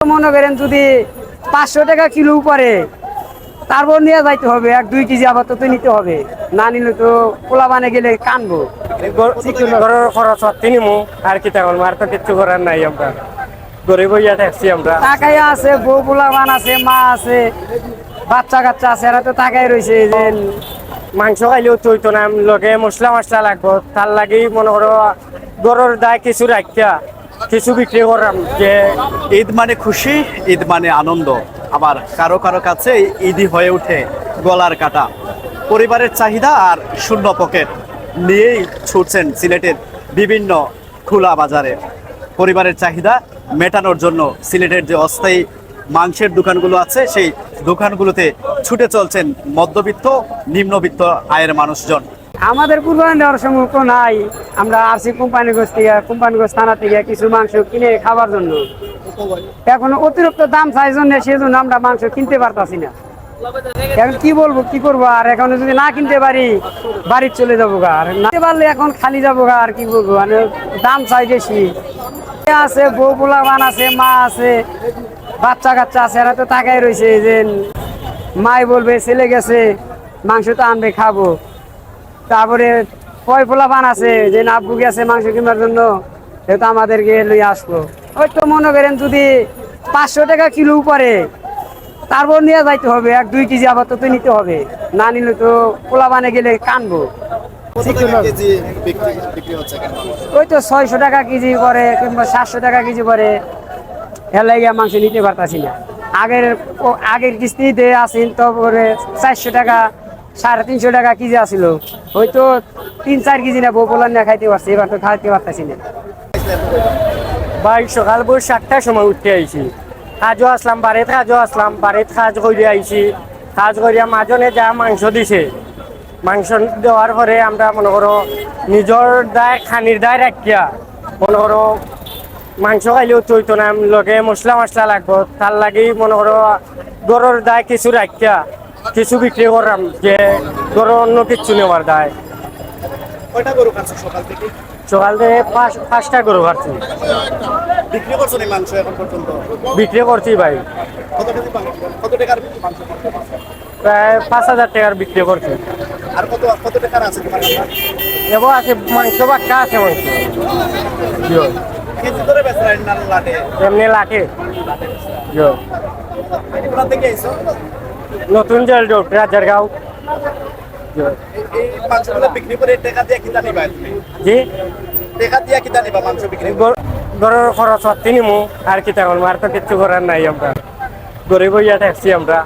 মনে করেন যদি পাঁচশো টাকা কিলো উপরে তারপর নিয়ে যাইতে হবে এক দুই কেজি আপাতত নিতে হবে। না নিলে তো পোলা বানে গেলে কানবো। ঘরের খরচ আর কি তখন আর তো কিচ্ছু করার নাই আমরা। গরিব হইয়া থাকছি আমরা। টাকাই আছে বউ পোলা বান আছে মা আছে বাচ্চা কাচ্চা আছে এরা তো টাকাই রয়েছে যে মাংস খাইলেও চইতো না লগে মশলা মশলা লাগবো। তার লাগি মনে করো গরুর দায় কিছু রাখিয়া কিছু বিক্রি করাম যে ঈদ মানে খুশি, ঈদ মানে আনন্দ। আবার কারও কারও কাছে ঈদই হয়ে ওঠে গলার কাটা। পরিবারের চাহিদা আর শূন্য পকেট নিয়েই ছুটছেন সিলেটের বিভিন্ন খোলা বাজারে। পরিবারের চাহিদা মেটানোর জন্য সিলেটের যে অস্থায়ী মাংসের দোকানগুলো আছে, সেই দোকানগুলোতে ছুটে চলছেন মধ্যবিত্ত, নিম্নবিত্ত আয়ের মানুষজন। আমাদের কুরবানি দেওয়ার সম্পর্ক নাই। আমরা আরসি কোম্পানিগঞ্জ থেকে, কোম্পানিগঞ্জ থানা থেকে কিছু মাংস কিনে খাবার জন্য। এখন অতিরিক্ত দাম চাই জন্য, সেজন্য আমরা মাংস কিনতে পারতাছি না। এখন কি বলব, কি করব? আর এখন যদি না কিনতে পারি বাড়ি চলে যাব গা। আর না পারলে এখন খালি যাব গা, আর কি বলব? মানে দাম চাই বেশি। আছে, বউ বান আছে, মা আছে, বাচ্চা কাচ্চা আছে, এরা তো তাকাই রয়েছে যে মাই বলবে, ছেলে গেছে, মাংস তো আনবে, খাব। তারপরে কয় পোলা পান আছে? যে আব্বু গেছে মাংস কিনবার জন্য সেটা আমাদেরকে লই আসলো। ওই তো মনে করেন যদি পাঁচশো টাকা কিলো উপরে তারপর নিয়ে যাইতে হবে এক দুই কেজি আপাতত নিতে হবে। না নিলে তো পোলা বানে গেলে কানবো। ওই তো ছয়শো টাকা কেজি করে কিংবা সাতশো টাকা কেজি করে হেলাইয়া মাংস নিতে পারতাছি না। আগের আগের কিস্তিতে আসিল তারপরে চারশো টাকা সাড়ে তিনশো টাকা কেজি আসিল হয়তো তিন, চার কেজি না বউপোলার না খাইতে পারছি, এবার তো খাইতে পারতাছি না। ভাই সকাল বই সাতটার সময় উঠতে আইছি। কাজও আসলাম বাড়িত কাজও আসলাম বাড়িত কাজ করে আইছি। কাজ করিয়া মাজনে যা মাংস দিছে। মাংস দেওয়ার পরে আমরা মনে করো নিজের দায়, খানির দায় রাখিয়া মনে করো মাংস খাইলেও চইতো না, লগে মশলা মশলা লাগবো। তার লাগি মনে করো গরুর দায় কিছু রাখিয়া কিছু বিক্রি করলাম যে গরু অন্য কিচ্ছু নেওয়ার দায় কয়টা গরু খাচ্ছ সকাল থেকে? সকাল থেকে পাঁচ পাঁচটা গরু খাচ্ছি। বিক্রি করছ নি মাংস এখন পর্যন্ত? বিক্রি করছি ভাই। কত টাকার মাংস প্রায় পাঁচ হাজার টাকার বিক্রি করছি। আর কত কত টাকার আছে তোমার কাছে? এবার আছে মাংস বাক্কা আছে মাংস। কেজি ধরে লাটে? এমনি কোথা থেকে আইছো? নতুন জেল রোড রাজারগাঁও। জি? গরুর খরচ হচ্ছে নিমু আর কি তখন আর তো কিচ্ছু করার নাই আমরা। গরিব হইয়া থাকছি আমরা।